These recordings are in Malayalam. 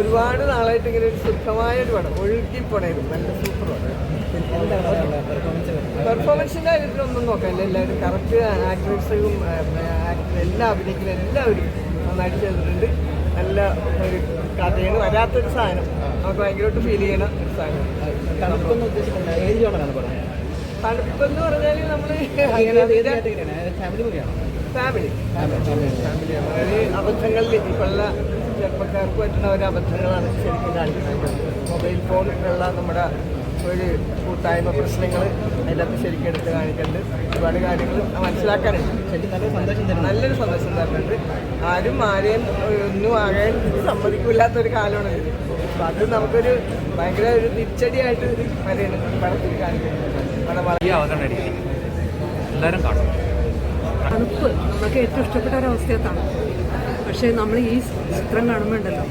ഒരുപാട് നാളായിട്ട് ഇങ്ങനെ ഒരു സുഖമായ ഒരു പടം ഒഴുകിപ്പോണായിരുന്നു നല്ല സൂപ്പർ പടം പെർഫോമൻസിന്റെ കാര്യത്തിലൊന്നും നോക്കാനില്ല. എല്ലാവരും കറക്റ്റ് ആക്ട്രസും എല്ലാ അഭിനയിക്കുന്ന എല്ലാവരും നന്നായിട്ട് ചെയ്തിട്ടുണ്ട്. നല്ല ഒരു കഥയാണ്. വരാത്തൊരു സാധനം. നമുക്ക് ഭയങ്കരമായിട്ട് ഫീൽ ചെയ്യണ ഒരു സാധനം. തണുപ്പൊന്നും പറഞ്ഞാൽ നമ്മൾ ഫാമിലി ഫാമിലി അതായത് അബദ്ധങ്ങളിൽ ഇപ്പോഴുള്ള ചെറുപ്പക്കാർക്ക് പറ്റുന്ന ഒരു അബദ്ധങ്ങളാണ് ശരിക്കും കാണിക്കുന്നത്. മൊബൈൽ ഫോൺ ഉള്ള നമ്മുടെ ഒരു കൂട്ടായ്മ പ്രശ്നങ്ങൾ അതിനകത്ത് ശരിക്കും എടുത്ത് കാണിക്കുന്നുണ്ട് ഒരുപാട് കാര്യങ്ങൾ മനസ്സിലാക്കാനുണ്ട്. ശരിക്കും നല്ല സന്തോഷം തരുന്നു നല്ലൊരു സന്തോഷം തരുന്നുണ്ട്. ആരും ആരെയും ഒന്നും ആകാൻ സമ്മതിക്കില്ലാത്തൊരു കാലമാണ് ഇത്. അപ്പം അത് നമുക്കൊരു ഭയങ്കര ഒരു തിരിച്ചടിയായിട്ട് പറയുന്നത് പടത്തിൽ കാണിക്കുന്നത്. ഈ അവതരണം എല്ലാവരും കാണും. തണുപ്പ്. നമുക്ക് ഏറ്റവും ഇഷ്ടപ്പെട്ട ഒരവസ്ഥയാണ് തണുപ്പ് പക്ഷേ നമ്മൾ ഈ ചിത്രം കാണുമ്പോൾ ഉണ്ടല്ലോ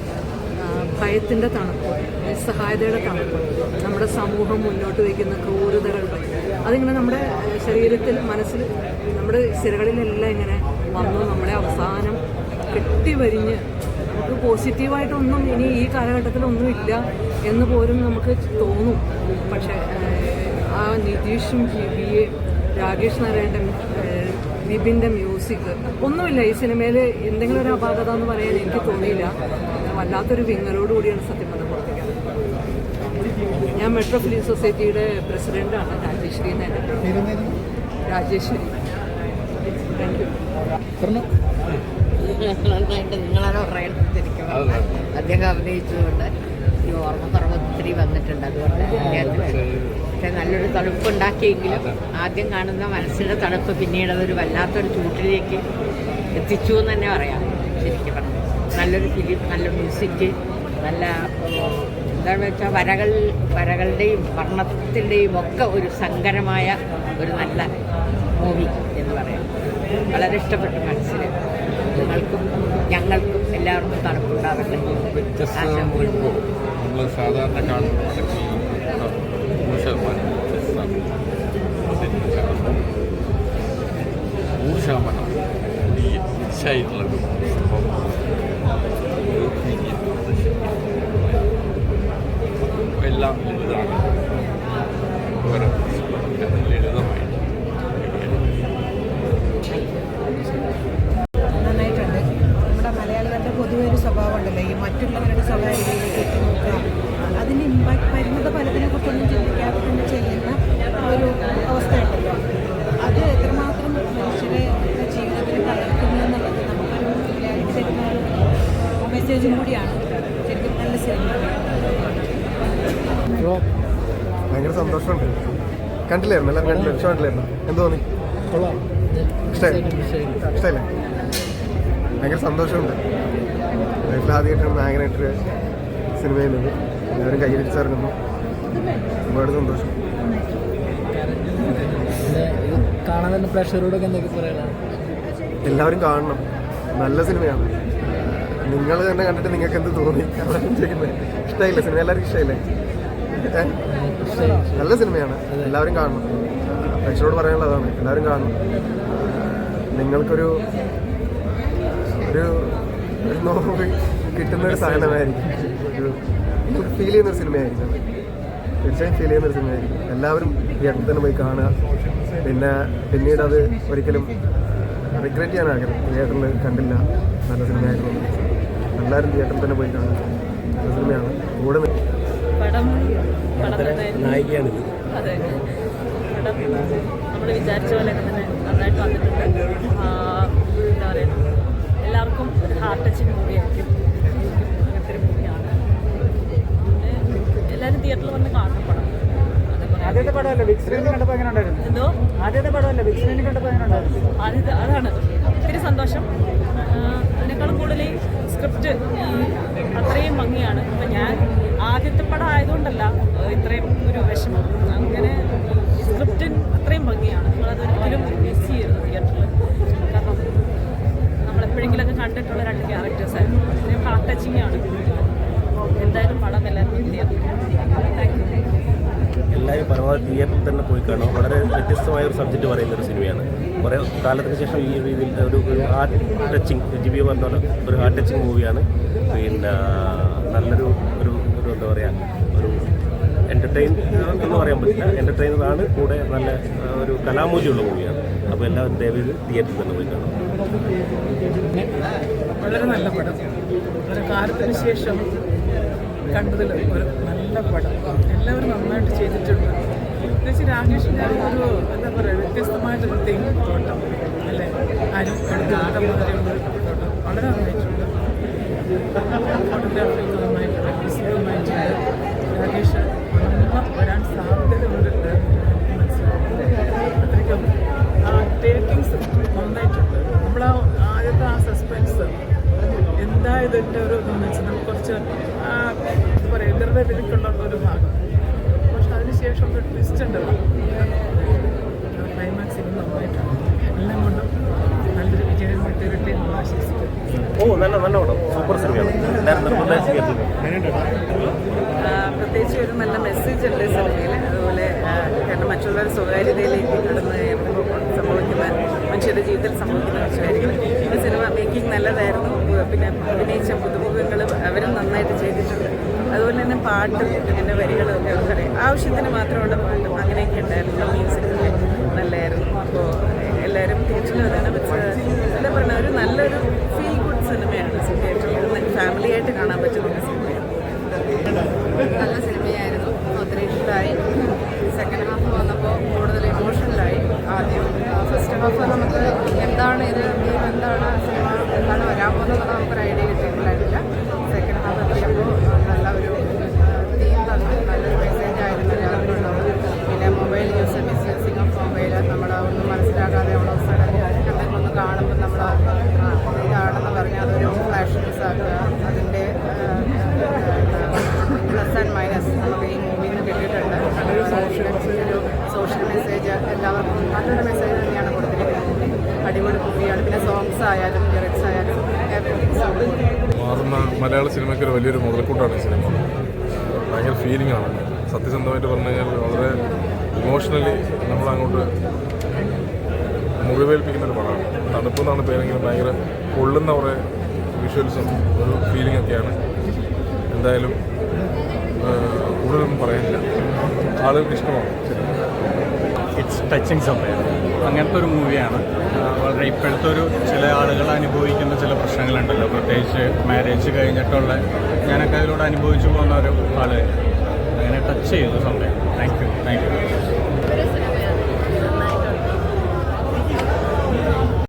ഭയത്തിന്റെ തണുപ്പ് നിസ്സഹായതയുടെ തണുപ്പ് നമ്മുടെ സമൂഹം മുന്നോട്ട് വയ്ക്കുന്ന ക്രൂരതകൾ അതിങ്ങനെ നമ്മുടെ ശരീരത്തിൽ മനസ്സിൽ നമ്മുടെ സിരകളിലെല്ലാം ഇങ്ങനെ വന്നു നമ്മുടെ അവസാനം കെട്ടിവരിഞ്ഞ് നമുക്ക് പോസിറ്റീവായിട്ടൊന്നും ഇനി ഈ കാലഘട്ടത്തിലൊന്നുമില്ല എന്ന് പോലും നമുക്ക് തോന്നും. പക്ഷേ ആ നിതീഷും ബി രാകേഷ് നാരായണന്റെ വിപിന്റെ മ്യൂസിക് ഒന്നുമില്ല ഈ സിനിമയിൽ എന്തെങ്കിലും ഒരു അപാകത എന്ന് പറയാൻ എനിക്ക് തോന്നിയില്ല. വല്ലാത്തൊരു വിങ്ങലോട് കൂടിയാണ് സത്യം പറഞ്ഞ പുറത്തേക്ക് ഞാൻ മെട്രോ ഫിലിം സൊസൈറ്റിയുടെ പ്രസിഡന്റാണ് രാജേശ്വരി എന്നാണ് രാജേശ്വരി. താങ്ക് യു പറഞ്ഞു നന്നായിട്ട് നിങ്ങളാണ് പറഞ്ഞാൽ. അദ്ദേഹം അഭിനയിച്ചതുകൊണ്ട് ഈ ഓർമ്മ ഒത്തിരി വന്നിട്ടുണ്ട് അതുകൊണ്ട് പക്ഷെ നല്ലൊരു തണുപ്പുണ്ടാക്കിയെങ്കിലും ആദ്യം കാണുന്ന മനസ്സിന്റെ തണുപ്പ് പിന്നീട് അതൊരു വല്ലാത്തൊരു ചൂട്ടിലേക്ക് എത്തിച്ചു എന്ന് തന്നെ പറയാം. ശരിക്കും പറഞ്ഞു നല്ലൊരു ഫിലിം നല്ല മ്യൂസിക് നല്ല എന്താണെന്ന് വെച്ചാൽ വരകൾ വരകളുടെയും വർണത്തിന്റെയും ഒക്കെ ഒരു സങ്കരമായ ഒരു നല്ല മൂവി എന്ന് പറയാം. വളരെ ഇഷ്ടപ്പെട്ടു മനസ്സിന് നിങ്ങൾക്കും ഞങ്ങൾക്കും എല്ലാവർക്കും തണുപ്പുണ്ടാവട്ടെ. വ്യത്യസ്തമാകുമ്പോൾ നമ്മൾ സാധാരണ കാണുന്ന പടത്തിൽ നൂറ് ശതമാനം നൂറ് ശതമാനം ഈ നിശ്ചയിട്ടുള്ളൊരു സംഭവം പൊതുവെ ഒരു സ്വഭാവം ഉണ്ടല്ലോ ഈ മറ്റുള്ളവരുടെ സ്വഭാവ രീതിയിലേക്ക് എത്തി നോക്കുക അതിന് ഇമ്പാക്ട് വരുന്നത് പലതിനെ കുറിച്ചൊന്നും ചിന്തിക്കാതെ തന്നെ ചെയ്യുന്ന ഒരു അവസ്ഥയുണ്ടല്ലോ. അത് എത്രമാത്രം മനുഷ്യരെ ജീവിതത്തിൽ തളർത്തുന്നു എന്നുള്ളത് നമുക്കൊരു റിയാലിറ്റി തരുന്ന ഒരു മെസ്സേജും കൂടിയാണ്. ശരിക്കും നല്ല സിനിമ ഭയങ്കര സന്തോഷമുണ്ട്. കണ്ടില്ലായിരുന്നു എല്ലാവരും കണ്ടില്ല ഇഷ്ടം കണ്ടില്ലായിരുന്നു എന്ത് തോന്നി? കൊള്ളാം. ഇഷ്ടമായി? ഇഷ്ടമല്ലേ? ഭയങ്കര സന്തോഷമുണ്ട്. ആദ്യമായിട്ടാണ് മാഗ്നേറ്റർ സിനിമയിൽ നിന്ന്. എല്ലാവരും കൈയടിച്ചിറങ്ങുന്നു ഒരുപാട് സന്തോഷം. കാണാൻ എന്തൊക്കെ പറയാനാണ് എല്ലാവരും കാണണം. നല്ല സിനിമയാണ് നിങ്ങൾ തന്നെ കണ്ടിട്ട് നിങ്ങൾക്ക് എന്ത് തോന്നി ഇഷ്ടമില്ല സിനിമ എല്ലാവർക്കും ഇഷ്ടമായില്ലേ? നല്ല സിനിമയാണ് എല്ലാവരും കാണണം. പ്രേക്ഷകരോട് പറയാനുള്ളതാണ്. എല്ലാവരും കാണണം. നിങ്ങൾക്കൊരു ഒരു ഒരു നോവ് കിട്ടുന്ന ഒരു സാധനമായിരിക്കും. ഒരു ഫീൽ ചെയ്യുന്ന ഒരു സിനിമയായിരിക്കും തീർച്ചയായും ഫീൽ ചെയ്യുന്ന ഒരു സിനിമയായിരിക്കും. എല്ലാവരും തിയേറ്ററിൽ തന്നെ പോയി കാണുക. പിന്നെ പിന്നീട് അത് ഒരിക്കലും റിഗ്രറ്റ് ചെയ്യാൻ ആഗ്രഹം. തിയേറ്ററിൽ കണ്ടില്ല. നല്ല സിനിമയായിരുന്നു. എല്ലാവരും തിയേറ്ററിൽ തന്നെ പോയി കാണുക. നല്ല സിനിമയാണ്. കൂടെ നായികയാണിത് അതെ. നമ്മൾ വിചാരിച്ച പോലെ തന്നെ നന്നായിട്ട് വന്നിട്ടുണ്ട്. ആ, എന്താ പറയുക എല്ലാവർക്കും അത്രയും ഭംഗിയാണ്. അപ്പം ഞാൻ ആദ്യത്തെ പടം ആയതുകൊണ്ടല്ല ഇത്രയും ഒരു വിഷമം. അങ്ങനെ സ്ക്രിപ്റ്റിൻ അത്രയും ഭംഗിയാണ്. നമ്മളത് ഒരിക്കലും മിസ് ചെയ്യരുത് തിയേറ്ററിൽ കാരണം നമ്മളെപ്പോഴെങ്കിലൊക്കെ കണ്ടിട്ടുള്ള രണ്ട് ക്യാരക്ടേഴ്സായിരുന്നു അത്രയും ഹാർട്ട് ടച്ചിങ് ആണ്. എന്തായാലും പടം എല്ലാവരും താങ്ക് യു എല്ലാവരും പരമാവധി തിയേറ്ററിൽ തന്നെ പോയി കാണും വളരെ വ്യത്യസ്തമായ ഒരു സബ്ജക്റ്റ് പറയുന്ന ഒരു സിനിമയാണ്. കുറേ കാലത്തിന് ശേഷം ഈ രീതിയിൽ ഒരു ഒരു ഹാർട്ട് ടച്ചിങ് ജിബി പറഞ്ഞ പോലെ ഒരു ഹാർട്ട് ടച്ചിങ് മൂവിയാണ് പിന്നെ നല്ലൊരു ഒരു ഒരു എന്താ പറയുക ഒരു എന്റർടൈൻ എന്ന് പറയാൻ പറ്റില്ല. എന്റർടൈനറാണ് കൂടെ നല്ല ഒരു കലാമൂല്യമുള്ള മൂവിയാണ് അപ്പോൾ എല്ലാവരും ദയവേത് തിയേറ്ററിൽ തന്നെ പോയി കാണും വളരെ നല്ല പടം. കാലത്തിന് ശേഷം കണ്ടതിൽ ഒരു നല്ല പടം. എല്ലാവരും നന്നായിട്ട് ചെയ്തിട്ടുണ്ട്. പ്രത്യേകിച്ച് രാകേഷിന്റെ ഒരു എന്താ പറയുക വ്യത്യസ്തമായിട്ടൊരു തീം തോട്ടം അല്ലേ? ആരും എടുത്ത് മാതിരിയുള്ള ഒരു തോട്ടം. വളരെ നന്നായിട്ടുണ്ട്. ഫോട്ടോഗ്രാഫി നന്നായിട്ടുണ്ട് മ്യൂസിക് നന്നായിട്ടുണ്ട് രാകേഷ് നന്ന വരാൻ സാധ്യതയുണ്ട് മനസ്സിലാവുന്നത് അത്രയ്ക്കും ടേക്കിങ്സ് നന്നായിട്ടുണ്ട്. നമ്മൾ ആ ആദ്യത്തെ ആ സസ്പെൻസ് എന്താ ഇതിന്റെ ഒരു ഇതെന്ന് വെച്ചാൽ കുറച്ച് ആ, എന്താ പറയുക നിർവതിരിക്കുള്ള ഒരു ഭാഗം. പക്ഷെ അതിനുശേഷം ഒരു ട്വിസ്റ്റ് ഉണ്ടല്ലോ ക്ലൈമാക്സ് ഇത് നന്നായിട്ടാണ്. എല്ലാം കൊണ്ടും നല്ലൊരു വിജയം കിട്ടിയിട്ടെ നമ്മൾ ആശംസിക്കുന്നു ഓ നല്ല പടം. സൂപ്പർ പ്രത്യേകിച്ച് ഒരു നല്ല മെസ്സേജ് ഉണ്ട് സിനിമയിൽ അതുപോലെ കാരണം മറ്റുള്ളവർ സ്വകാര്യതയിലേക്ക് കടന്ന് സംഭവിക്കുന്ന മനുഷ്യരുടെ ജീവിതത്തിൽ സംഭവിക്കുന്ന മനുഷ്യരായിരിക്കും ഈ സിനിമ മേക്കിംഗ് നല്ലതായിരുന്നു പിന്നെ അഭിനയിച്ച പുതുമുഖങ്ങൾ അവരും നന്നായിട്ട് ചെയ്തിട്ടുണ്ട്. അതുപോലെ തന്നെ പാട്ടും എന്റെ വരികളൊക്കെ വളരെ ആവശ്യത്തിന് മാത്രമുള്ള പാട്ടും അങ്ങനെയൊക്കെ ഉണ്ടായിരുന്നു. മ്യൂസിക്കൊക്കെ നല്ലതായിരുന്നു അപ്പോൾ എല്ലാവരും തീർച്ചയായും അതാണ്. പറ്റുന്നത് എന്താ പറയുക ഒരു നല്ലൊരു ഫീൽ ഗുഡ് സിനിമയാണ് തിയേറ്ററിൽ ഫാമിലിയായിട്ട് കാണാൻ പറ്റുന്ന സിനിമയാണ്. നല്ല സിനിമയായിരുന്നു. ഒത്തിരി ഇഷ്ടമായി. സെക്കൻഡ് ഹാഫ് വന്നപ്പോൾ കൂടുതൽ ഇമോഷണലായി ആദ്യം ഫസ്റ്റ് ഹാഫ് നമുക്ക് എന്താണ് ഇത് എന്താണ് സിനിമ എന്താണ് വരാൻ പോകുന്നത് ആയാലും ലിറിക്സ് ആയാലും. മാറുന്ന മലയാള സിനിമയ്ക്ക് ഒരു വലിയൊരു മുതൽക്കൂട്ടാണ് ഈ സിനിമ. ഭയങ്കര ഫീലിംഗ് ആണ്. സത്യസന്ധമായിട്ട് പറഞ്ഞു കഴിഞ്ഞാൽ വളരെ ഇമോഷണലി നമ്മൾ അങ്ങോട്ട് മുറിവേൽപ്പിക്കുന്ന ഒരു പടമാണ്. തണുപ്പ് എന്നാണ് പേരെങ്കിലും ഭയങ്കര കൊള്ളുന്ന കുറേ വിഷ്വൽസും ഒരു ഫീലിംഗ് ഒക്കെയാണ്. എന്തായാലും കൂടുതലൊന്നും പറയാനില്ല. ആളുകൾക്ക് ഇഷ്ടമാണ് ഇറ്റ്സ് ടച്ചിങ് സംഭവം അങ്ങനത്തെ ഒരു മൂവിയാണ് വളരെ ഇപ്പോഴത്തെ ഒരു ചില ആളുകൾ അനുഭവിക്കുന്ന ചില പ്രശ്നങ്ങളുണ്ടല്ലോ. പ്രത്യേകിച്ച് മാരേജ് കഴിഞ്ഞിട്ടുള്ള ഞാനൊക്കെ അതിലൂടെ അനുഭവിച്ചു പോകുന്ന ഒരു ആൾ. അങ്ങനെ ടച്ച് ചെയ്തു സംഭവം താങ്ക് യു താങ്ക് യു